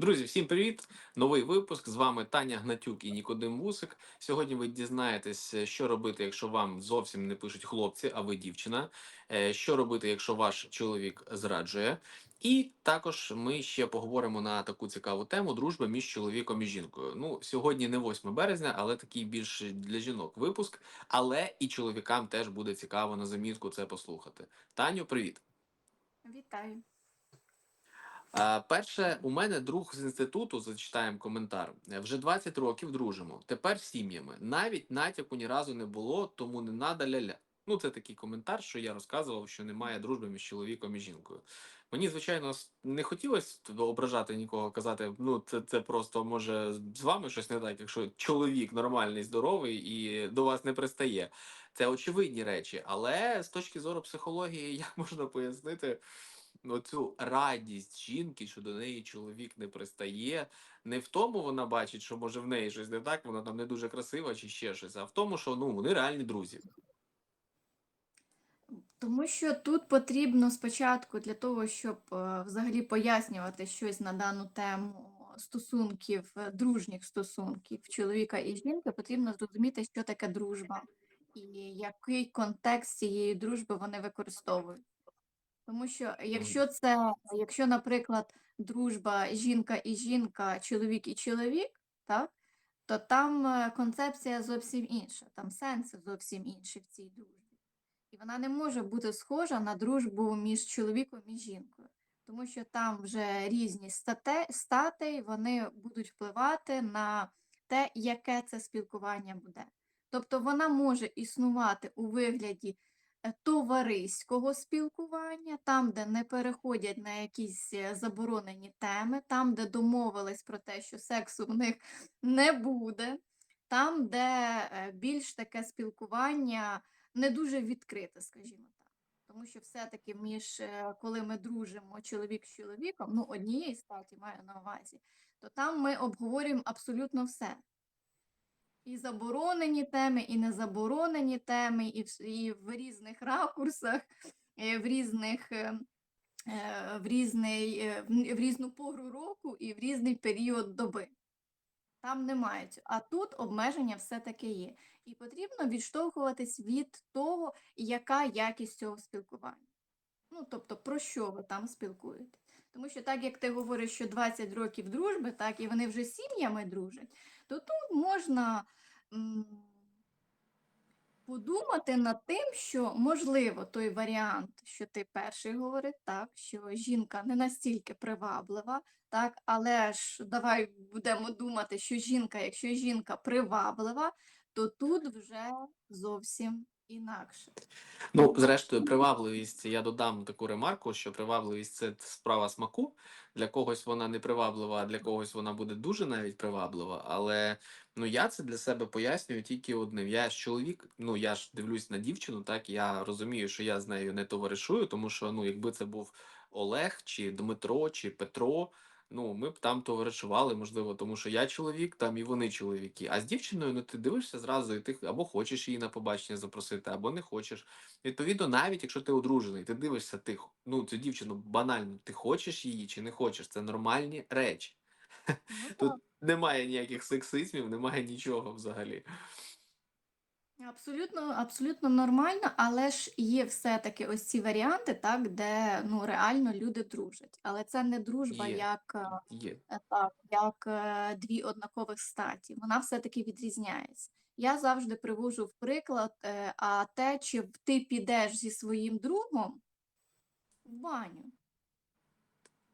Друзі, всім привіт! Новий випуск. З вами Таня Гнатюк і Нікодим Вусик. Сьогодні ви дізнаєтесь, що робити, якщо вам зовсім не пишуть хлопці, а ви дівчина. Е, Що робити, якщо ваш чоловік зраджує. І також ми ще поговоримо на таку цікаву тему дружба між чоловіком і жінкою. Ну, сьогодні не 8 березня, але такий більш для жінок випуск. Але і чоловікам теж буде цікаво на замітку це послухати. Таню, привіт! Вітаю. Перше, у мене друг з інституту, зачитаємо коментар. е, Вже 20 років дружимо. Тепер сім'ями. Навіть натяку ні разу не було, тому не надо ля-ля. Ну, це такий коментар, що я розказував, що немає дружби між чоловіком і жінкою. Мені, звичайно, не хотілося ображати нікого, казати, ну це, це просто може з вами щось не так, якщо чоловік нормальний, здоровий і до вас не пристає. Це очевидні речі. Але з точки зору психології, як можна пояснити? Оцю радість жінки, що до неї чоловік не пристає. Не в тому вона бачить, що може в неї щось не так, вона там не дуже красива чи ще щось, а в тому, що ну вони реальні друзі. Тому що тут потрібно спочатку для того, щоб е, взагалі пояснювати щось на дану тему стосунків, е, дружніх стосунків чоловіка і жінки, потрібно зрозуміти, що таке дружба і який контекст цієї дружби вони використовують. Тому що якщо це, якщо, наприклад, дружба жінка і жінка, чоловік і чоловік, так, то там е, концепція зовсім інша, там сенси зовсім інші в цій дружбі. І вона не може бути схожа на дружбу між чоловіком і жінкою, тому що там вже різні стате, статей, вони будуть впливати на те, яке це спілкування буде. Тобто вона може існувати у вигляді товариського спілкування, там, де не переходять на якісь е, заборонені теми, там, де домовились про те, що сексу в них не буде, там, де е, більш таке спілкування не дуже відкрите, скажімо так. Тому що все-таки між, е, коли ми дружимо чоловік з чоловіком, ну однієї статі маю на увазі, то там ми обговорюємо абсолютно все. І заборонені теми, і незаборонені теми, і в, і в різних ракурсах, е, в різних, е, е, в, різний, в різну пору року і в різний період доби. Там немає. А тут обмеження все-таки є. І потрібно відштовхуватись від того, яка якість цього спілкування. Ну, тобто, про що ви там спілкуєтесь. Тому що так як ти говориш, що 20 років дружби, так, і вони вже сім'ями дружать, то тут можна подумати над тим, що можливо той варіант, що ти перший говорив, так, що жінка не настільки приваблива, так, але ж давай будемо думати, що жінка, якщо жінка приваблива, то тут вже зовсім інакше. Ну, зрештою, привабливість, я додам таку ремарку, що привабливість це справа смаку. Для когось вона не приваблива, а для когось вона буде дуже навіть приваблива. Але ну я це для себе пояснюю тільки одним. Я ж чоловік, ну я ж дивлюсь на дівчину, так я розумію, що я з нею не товаришую, тому що ну, якби це був Олег, чи Дмитро, чи Петро. Ну, ми б там товаришували, можливо, тому що я чоловік, там і вони чоловіки. А з дівчиною, ну ти дивишся зразу, і ти або хочеш її на побачення запросити, або не хочеш. Відповідно, навіть якщо ти одружений, ти дивишся ти, ну, цю дівчину банально, ти хочеш її чи не хочеш. Це нормальні речі. Ну, Тут немає ніяких сексизмів, немає нічого взагалі. Абсолютно, абсолютно нормально, але ж є все-таки ось ці варіанти, так, де ну, реально люди дружать. Але це не дружба Є. як, е, Є. е, так, як е, дві однакових статі. Вона все-таки відрізняється. Я завжди привожу в приклад, е, а те, чи ти підеш зі своїм другом в баню.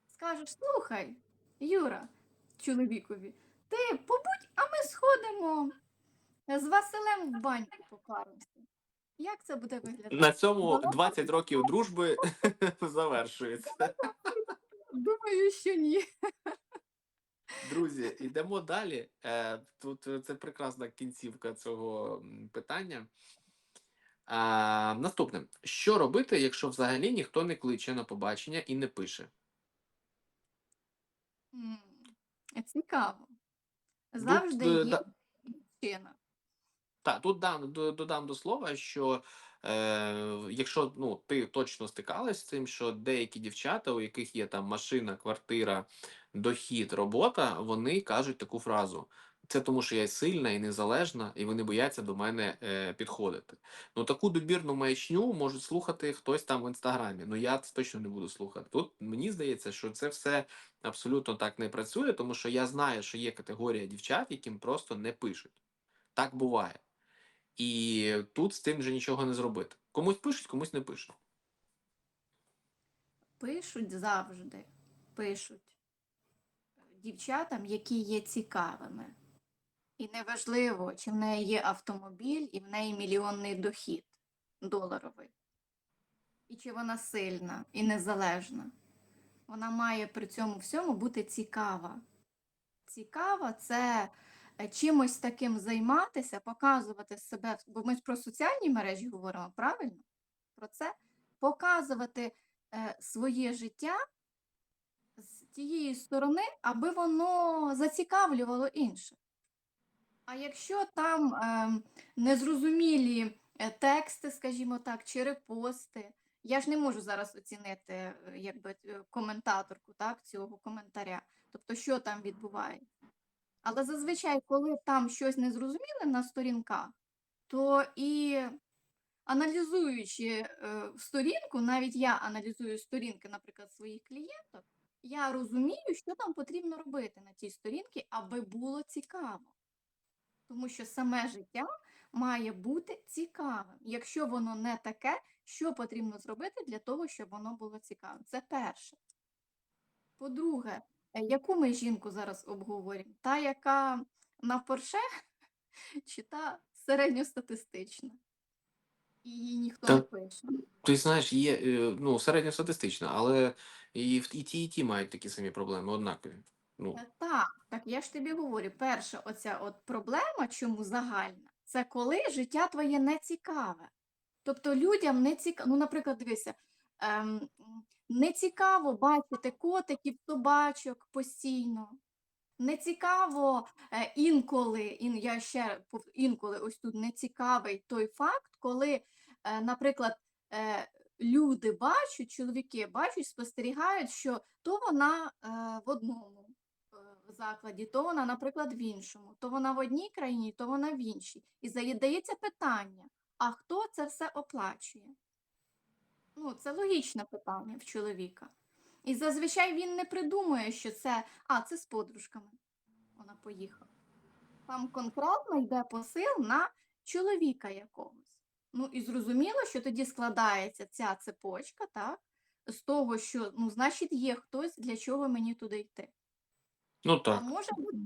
Скажеш, слухай, Юра, чоловікові, ти побудь, а ми сходимо з Василем в баньку покараємося. Як це буде виглядати? На цьому Воно 20 років дружби завершується. Думаю, що ні. Друзі, йдемо далі. Е, Тут це прекрасна кінцівка цього питання. А, наступне: що робити, якщо взагалі ніхто не кличе на побачення і не пише? Цікаво. Завжди е, є причина. Так, тут дам, додам до слова, що Е, якщо ну, ти точно стикалась з цим, що деякі дівчата, у яких є там машина, квартира, дохід, робота, вони кажуть таку фразу: це тому, що я сильна і незалежна, і вони бояться до мене е, підходити. Ну таку добірну маячню можуть слухати хтось там в інстаграмі. Ну я це точно не буду слухати. Тут мені здається, що це все абсолютно так не працює, тому що я знаю, що є категорія дівчат, яким просто не пишуть. Так буває. І тут з тим вже нічого не зробити. Комусь пишуть, комусь не пишуть. Пишуть завжди, пишуть дівчатам, які є цікавими. І неважливо, чи в неї є автомобіль, і в неї мільйонний дохід доларовий. І чи вона сильна і незалежна. Вона має при цьому всьому бути цікава. Цікава це чимось таким займатися, показувати себе, бо ми ж про соціальні мережі говоримо, правильно? Про це показувати е, своє життя з тієї сторони, аби воно зацікавлювало інших. А якщо там ем, незрозумілі е, тексти, скажімо так, чи репости, я ж не можу зараз оцінити е, якби, е, коментаторку так, цього коментаря, тобто що там відбувається. Але зазвичай, коли там щось незрозуміле на сторінках, то і аналізуючи е, сторінку, навіть я аналізую сторінки, наприклад, своїх клієнтів, я розумію, що там потрібно робити на тій сторінці, аби було цікаво. Тому що саме життя має бути цікавим. Якщо воно не таке, що потрібно зробити для того, щоб воно було цікавим? Це перше. По-друге, яку ми жінку зараз обговорюємо? Та, яка на порше, чи та середньостатистична? І її ніхто не пише. ти знаєш, є е, ну, середньостатистична, але і, в- і ті, і ті мають такі самі проблеми, однакові. Ну, Е, Так, так я ж тобі говорю, перша оця от проблема, чому загальна, це коли життя твоє не цікаве. Тобто людям не цікаво, ну, наприклад, дивися, ем, м, не цікаво бачити котиків, собачок постійно. Не цікаво е, інколи, ін, я ще інколи ось тут не цікавий той факт, коли, е, наприклад, е, люди бачать, чоловіки бачать, спостерігають, що то вона в одному закладі, то вона, наприклад, в іншому, то вона в одній країні, то вона в іншій. І задається питання, а хто це все оплачує? Ну, це логічне питання в чоловіка. І зазвичай він не придумує, що це, а, це з подружками. Вона поїхала. Там конкретно йде посил на чоловіка якогось. Ну і зрозуміло, що тоді складається ця цепочка, так, з того, що, ну, значить, є хтось, для чого мені туди йти. ну А може бути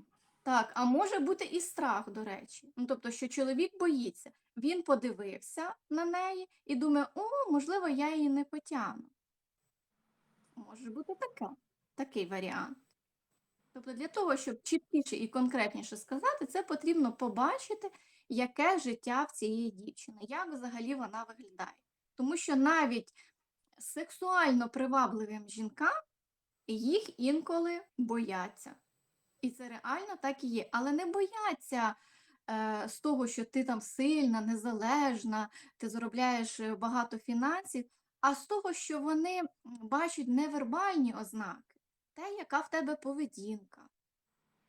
так, а може бути і страх, до речі. Ну, тобто, що чоловік боїться. Він подивився на неї і думає, о, можливо, я її не потягну. Може бути таке, такий варіант. Тобто для того, щоб чіткіше і конкретніше сказати, це потрібно побачити, яке життя в цієї дівчини, як взагалі вона виглядає. Тому що навіть сексуально привабливим жінкам їх інколи бояться. І це реально так і є. Але не бояться е, з того, що ти там сильна, незалежна, ти заробляєш е, багато фінансів, а з того, що вони бачать невербальні ознаки, те, яка в тебе поведінка,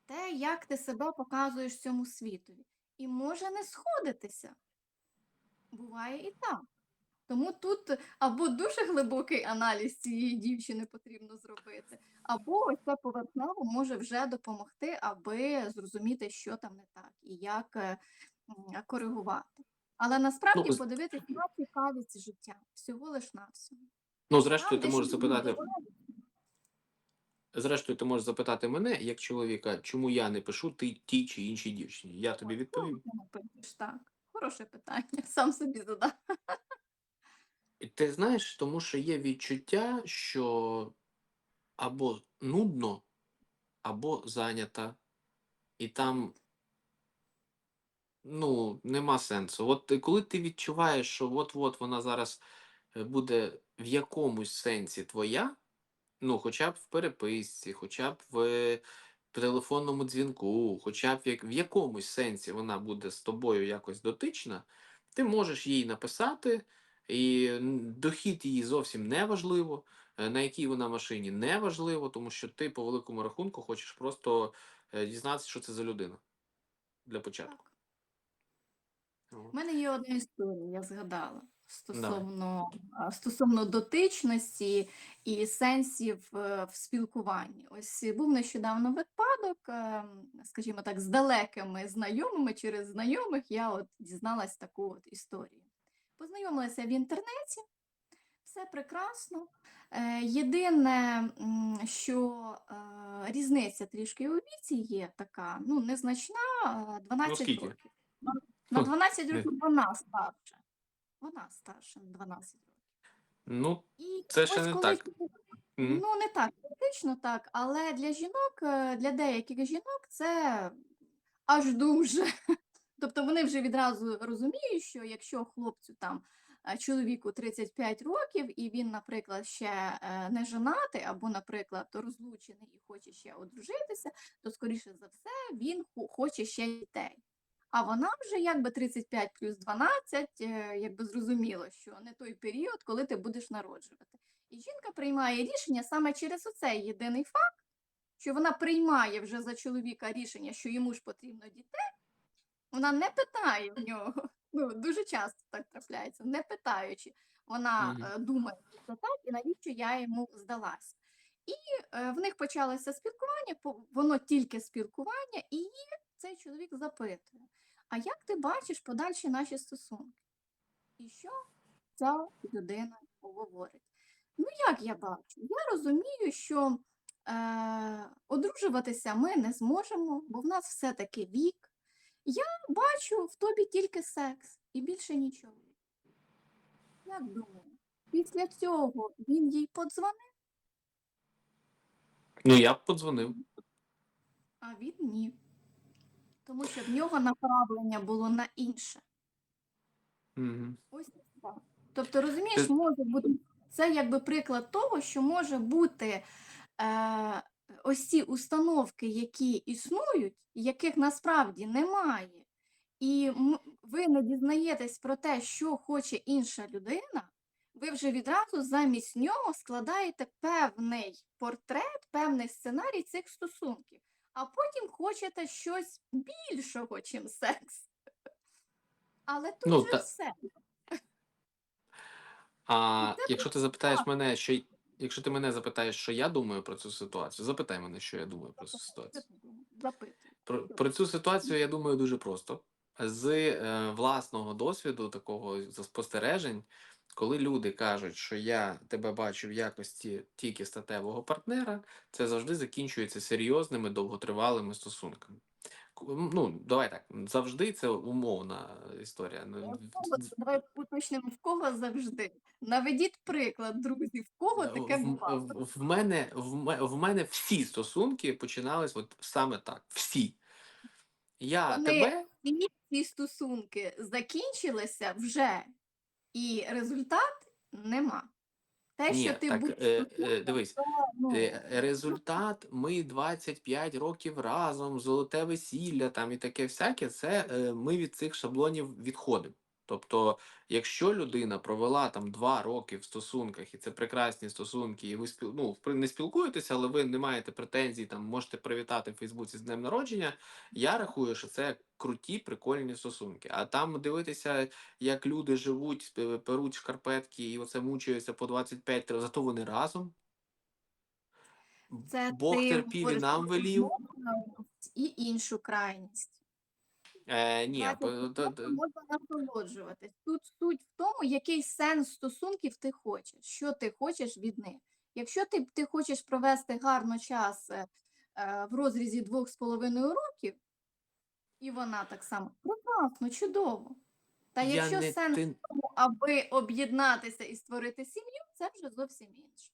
те, як ти себе показуєш цьому світові. І може не сходитися. Буває і так. Тому тут або дуже глибокий аналіз цієї дівчини потрібно зробити, або ось це поверхнево може вже допомогти, аби зрозуміти, що там не так і як е, коригувати. Але насправді Ну, подивитися на цікавість життя, всього лиш навсього. Ну, зрештою, ти можеш запитати, зрештою, ти можеш запитати мене, як чоловіка, чому я не пишу ти тій чи іншій дівчині. Я тобі відповім. так? Хороше питання, сам собі задав. Ти знаєш, тому що є відчуття, що або нудно, або зайнята, і там ну, нема сенсу. От коли ти відчуваєш, що от-от вона зараз е, буде в якомусь сенсі твоя, ну, хоча б в переписці, хоча б в телефонному дзвінку, хоча б в якомусь сенсі вона буде з тобою якось дотична, ти можеш їй написати, І дохід її зовсім не важливо, е, на якій вона машині не важливо, тому що ти по великому рахунку хочеш просто е, дізнатися, що це за людина для початку. У мене є одна історія, я згадала стосовно, стосовно дотичності і сенсів е, в спілкуванні. Ось був нещодавно випадок, ем, скажімо так, з далекими знайомими через знайомих я от дізналась таку от історію. Познайомилася в інтернеті, все прекрасно. Е, Єдине, що е, різниця трішки у віці є така, ну, незначна, е, 12 скільки? років. На- На 12 років вона старша. Вона старша на 12 років. Ну, І Це ще не коли так. Ну, не так, практично так, але для жінок, е, для деяких жінок це аж дуже. Тобто вони вже відразу розуміють, що якщо хлопцю там е, чоловіку 35 років, і він, наприклад, ще е, не женатий, або, наприклад, розлучений і хоче ще одружитися, то, скоріше за все, він хоче ще дітей. А вона вже якби 35 плюс 12, е, якби зрозуміло, що не той період, коли ти будеш народжувати. І жінка приймає рішення саме через оцей єдиний факт, що вона приймає вже за чоловіка рішення, що йому ж потрібно дітей. Вона не питає в нього. Ну, дуже часто так трапляється, не питаючи. Вона Мгм. е, думає, що так, і навіщо я йому здалася. І е, в них почалося спілкування, воно тільки спілкування, і її цей чоловік запитує: А як ти бачиш подальші наші стосунки? І що ця людина говорить? Ну, як я бачу? Я розумію, що е, одружуватися ми не зможемо, бо в нас все-таки вік. Я бачу в тобі тільки секс і більше нічого. Як думаю, після цього він їй подзвонив, ну я б подзвонив. а він ні. Тому що в нього направлення було на інше. Мгм. Ось так. Тобто, розумієш, Ти- може бути це якби приклад того, що може бути е, ось ці установки, які існують, яких насправді немає, і ви не дізнаєтесь про те, що хоче інша людина, ви вже відразу замість нього складаєте певний портрет, певний сценарій цих стосунків, а потім хочете щось більшого, чим секс. Але тут Ну, же та- все. А якщо ти запитаєш мене, що якщо ти мене запитаєш, що я думаю про цю ситуацію, запитай мене, що я думаю про цю ситуацію. Про, про цю ситуацію я думаю дуже просто. З е, власного досвіду, такого за спостережень, коли люди кажуть, що я тебе бачу в якості тільки статевого партнера, це завжди закінчується серйозними довготривалими стосунками. Ну, давай так, завжди це умовна історія. Ну, В Давай уточнимо, в кого завжди. Наведіть приклад, друзі, в кого таке в, бувало. в, в мене в, в мене всі стосунки починались от саме так. Всі. Я Вони тебе. всі ці стосунки закінчилися вже, і результат нема. Те, Ні, що ти так, будеш е, е, дивись, ну, Е, Результат ми 25 років разом, золоте весілля там і таке всяке. Це е, ми від цих шаблонів відходимо. Тобто, якщо людина провела там два роки в стосунках, і це прекрасні стосунки, і ви спіл... ну, не спілкуєтеся, але ви не маєте претензій, там можете привітати в Фейсбуці з днем народження. Я рахую, що це круті, прикольні стосунки. А там дивитися, як люди живуть, перуть шкарпетки і оце мучаються по 25 років, зато вони разом. це Бог терпів і нам велів. і іншу крайність. Е, ні, Знаєте, можна насолоджуватись. Тут суть в тому, який сенс стосунків ти хочеш, що ти хочеш від них. Якщо ти, ти хочеш провести гарно час е, е, в розрізі двох з половиною років, і вона так само прекрасно, чудово. Та я якщо не сенс ти, в тому, аби об'єднатися і створити сім'ю, це вже зовсім інше.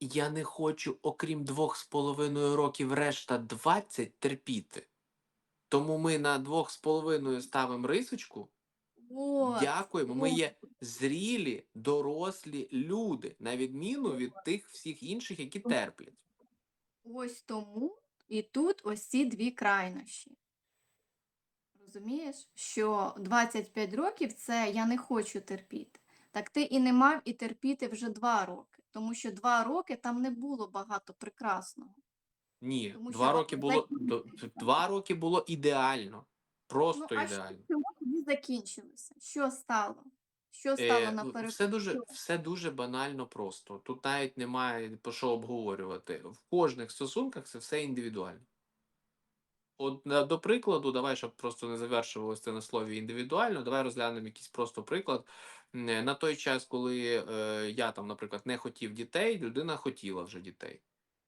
я не хочу, окрім двох з половиною років, решта 20 терпіти. Тому ми на двох з половиною ставимо рисочку. От, Дякуємо. Ми є зрілі, дорослі люди, на відміну від тих всіх інших, які терплять. Ось тому і тут ось ці дві крайнощі. Розумієш, що 25 років це я не хочу терпіти. так ти і не мав і терпіти вже два роки, тому що два роки там не було багато прекрасного. Ні, Тому два роки було закінчення- два роки було ідеально. Просто Ну, а що ідеально. чому тоді закінчилося? Що стало? Що стало Е, на ну, все дуже, все дуже банально просто. Тут навіть немає про що обговорювати. В кожних стосунках це все індивідуально. От на- до прикладу, давай, щоб просто не завершувалося це на слові індивідуально, давай розглянемо якийсь просто приклад. М, е, На той час, коли е, я там, наприклад, не хотів дітей, людина хотіла вже дітей.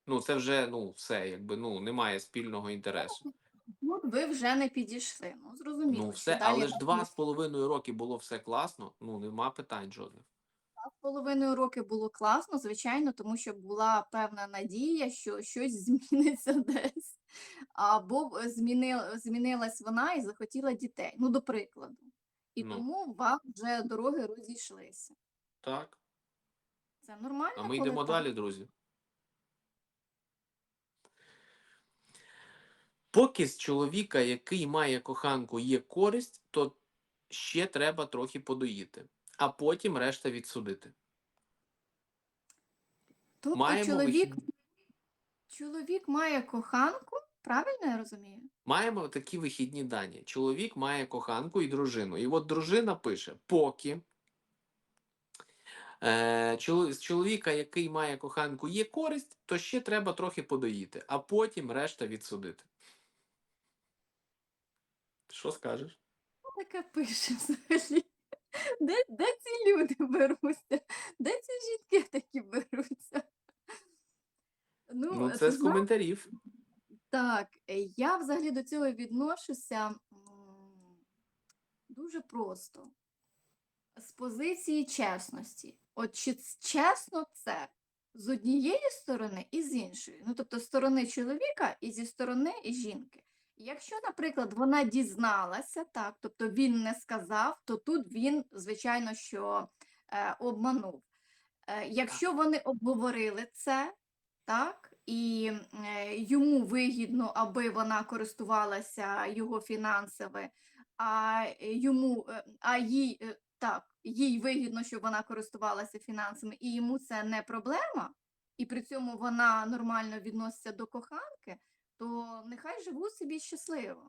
Ну, це вже ну все, якби ну немає спільного інтересу. От ви вже не підійшли. Ну, зрозуміло. Ну, все, далі але ж два з половиною роки було все класно. Ну нема питань жодних. Два з половиною роки було класно, звичайно, тому що була певна надія, що щось зміниться десь. Або б змінил, змінилась вона і захотіла дітей. Ну, до прикладу. І Ну. тому вам вже дороги розійшлися. Так. Це нормально. А ми коли йдемо так. далі, друзі. Поки з чоловіка, який має коханку, є користь, то ще треба трохи подоїти, а потім решта відсудити. Тобто Маємо чоловік, вихід- чоловік має коханку, правильно я розумію? Маємо такі вихідні дані. Чоловік має коханку і дружину. І от дружина пише: поки е, з чоловіка, який має коханку, є користь, то ще треба трохи подоїти, а потім решта відсудити. Що скажеш? Таке пише взагалі. Де, де ці люди беруться? Де ці жінки такі беруться? Ну, Ну, ти це з знаєш, коментарів. так, е, я взагалі до цього відношуся м, дуже просто. З позиції чесності. От чи ц- чесно це з однієї сторони і з іншої. Ну, тобто, з сторони чоловіка і зі сторони жінки. Якщо, наприклад, вона дізналася, так, тобто він не сказав, то тут він, звичайно, що е, обманув. Е, якщо вони обговорили це, так, і е, йому вигідно, аби вона користувалася його фінансами, а йому, е, а їй е, так, їй вигідно, щоб вона користувалася фінансами, і йому це не проблема, і при цьому вона нормально відноситься до коханки, то нехай живуть собі щасливо.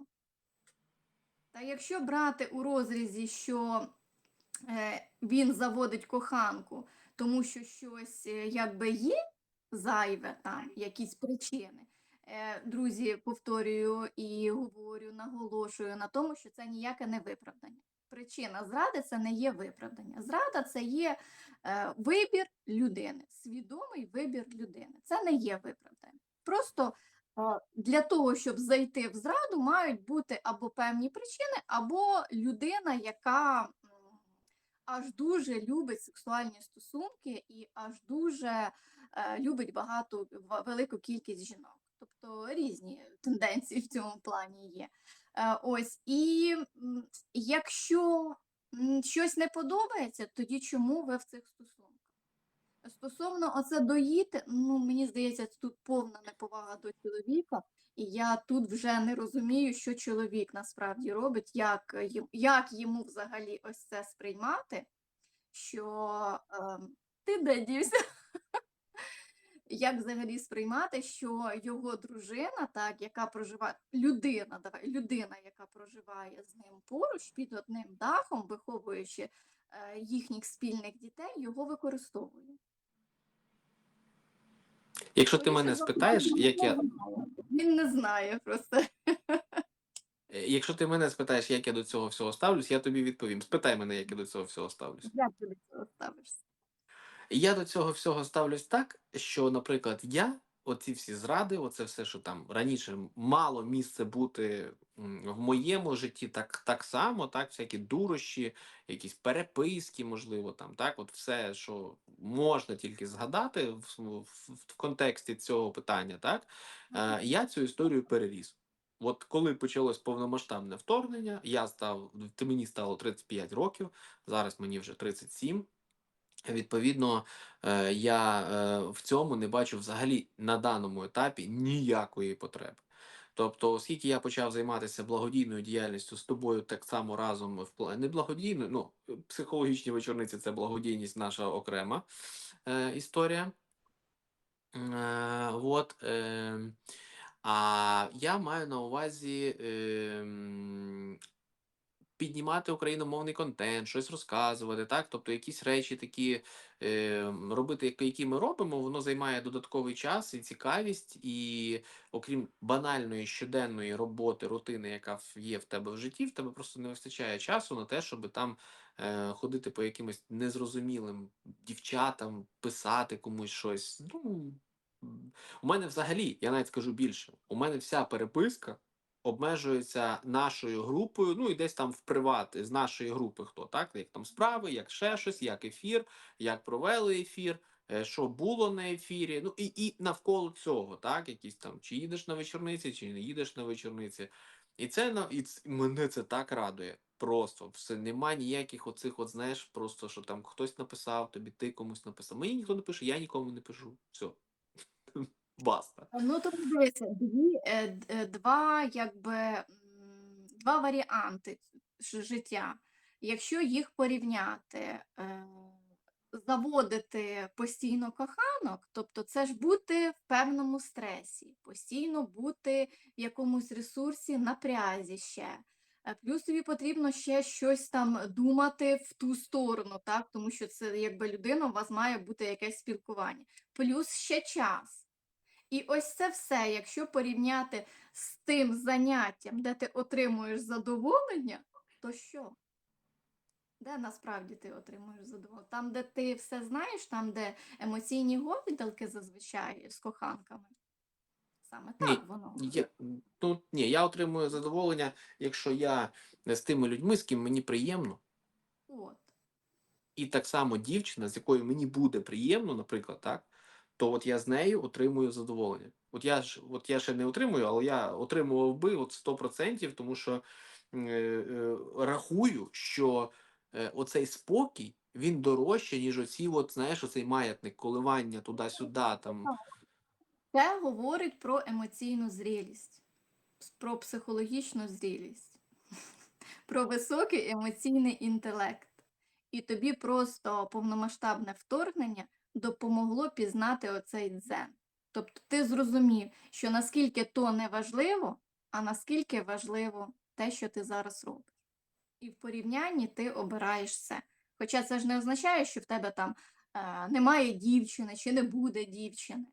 Та якщо брати у розрізі, що е, він заводить коханку, тому що щось е, якби є зайве там, якісь причини. Е, друзі, повторюю і говорю, наголошую на тому, що це ніяке не виправдання. Причина зради це не є виправдання. Зрада це є вибір людини, свідомий вибір людини. Це не є виправдання. Просто для того, щоб зайти в зраду, мають бути або певні причини, або людина, яка аж дуже любить сексуальні стосунки і аж дуже е, любить багато велику кількість жінок. Тобто різні тенденції в цьому плані є. Е, ось і якщо щось не подобається, тоді чому ви в цих стосунках? Стосовно оце доїти, ну мені здається, тут повна неповага до чоловіка, і я тут вже не розумію, що чоловік насправді робить, як, як йому взагалі ось це сприймати, що ем, ти де дівся? Як взагалі сприймати, що його дружина, так, яка проживає, людина, давай, людина, яка проживає з ним поруч під одним дахом, виховуючи е, їхніх спільних дітей, його використовує. Якщо ти мене спитаєш, як я. Він не знає просто. е, якщо ти мене спитаєш, як я до цього всього ставлюсь, я тобі відповім. Спитай мене, як я до цього всього ставлюсь. Як ти до цього ставишся? Я до цього всього ставлюсь так, що, наприклад, я, оці всі зради, оце все, що там раніше мало місце бути в моєму житті, так, так само, так, всякі дурощі, якісь переписки, можливо, там, так, от все, що можна тільки згадати в, в, в контексті цього питання, так, е, я цю історію переріс. От коли почалось повномасштабне вторгнення, я став, мені стало 35 років, зараз мені вже 37. Відповідно, е, я е, в цьому не бачу взагалі на даному етапі ніякої потреби. Тобто, оскільки я почав займатися благодійною діяльністю з тобою так само разом в пла- не благодійною, ну психологічні вечорниці це благодійність наша окрема е, історія. Е, от, е, а я маю на увазі ем, піднімати україномовний контент, щось розказувати, так? Тобто якісь речі такі е, робити, які- ми робимо, воно займає додатковий час і цікавість, і окрім банальної щоденної роботи, рутини, яка є в тебе в житті, в тебе просто не вистачає часу на те, щоб там е, ходити по якимось незрозумілим дівчатам, писати комусь щось. Ну, у мене взагалі, я навіть скажу більше, у мене вся переписка обмежується нашою групою, ну і десь там в приват з нашої групи хто, так? Як там справи, як ще щось, як ефір, як провели ефір, е, що було на ефірі. Ну і, і навколо цього, так, якісь там, чи їдеш на вечорниці, чи не їдеш на вечорниці. І це і мене це так радує. Просто все нема ніяких оцих, от знаєш, просто що там хтось написав тобі, ти комусь написав. Мені ніхто не пише, я нікому не пишу. Все. Баста. Ну, тут дивися, е, е, два, якби, два варіанти життя. Якщо їх порівняти, е, заводити постійно коханок, тобто це ж бути в певному стресі, постійно бути в якомусь ресурсі, напрязі ще. Е, Плюс тобі потрібно ще щось там думати в ту сторону, так? Тому що це якби людина, у вас має бути якесь спілкування. Плюс ще час. І ось це все, якщо порівняти з тим заняттям, де ти отримуєш задоволення, то що? Де насправді ти отримуєш задоволення? Там, де ти все знаєш, там, де емоційні гойдалки зазвичай з коханками. Саме Ні, так воно. Я, ну, ні, я отримую задоволення, якщо я з тими людьми, з ким мені приємно, От. і так само дівчина, з якою мені буде приємно, наприклад, так, то от я з нею отримую задоволення. От я ж от я ще не отримую, але я отримував би от 100%, тому що е, е, рахую, що е, оцей спокій він дорожче, ніж оці, от, знаєш, оцей маятник, коливання туди-сюди. Там. Це говорить про емоційну зрілість, про психологічну зрілість, про високий емоційний інтелект. І тобі просто повномасштабне вторгнення допомогло пізнати оцей дзен. Тобто ти зрозумів, що наскільки то не важливо, а наскільки важливо те, що ти зараз робиш. І в порівнянні ти обираєш все. Хоча це ж не означає, що в тебе там е, немає дівчини чи не буде дівчини.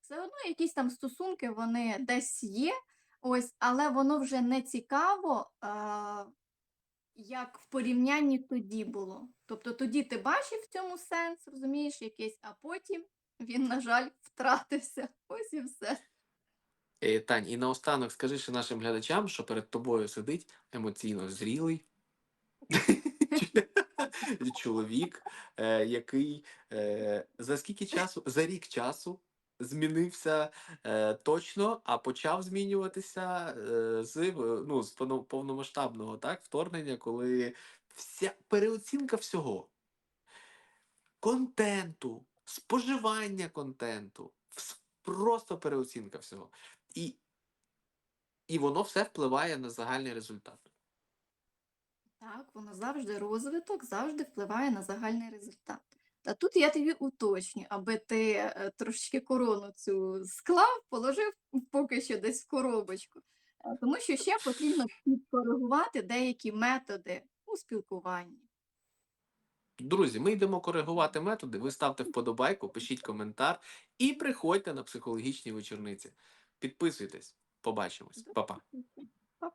Все одно якісь там стосунки, вони десь є, ось, але воно вже не цікаво, е, як в порівнянні тоді було. Тобто тоді ти бачив в цьому сенс, розумієш, якийсь, а потім він, на жаль, втратився. Ось і все. Е, Тань, і наостанок скажи ще нашим глядачам, що перед тобою сидить емоційно зрілий чоловік, е, який е, за скільки часу, за рік часу змінився е, точно, а почав змінюватися е, з, е, ну, з повномасштабного так, вторгнення, коли вся переоцінка всього контенту, споживання контенту, просто переоцінка всього. І, і воно все впливає на загальний результат. Так, воно завжди розвиток, завжди впливає на загальний результат. Та тут я тобі уточню, аби ти е, трошечки корону цю склав, положив поки що десь в коробочку. Е, Тому що ще потрібно підкоригувати деякі методи у спілкуванні. Друзі, ми йдемо коригувати методи. Ви ставте вподобайку, пишіть коментар і приходьте на психологічні вечорниці. Підписуйтесь. Побачимось. Па-па. До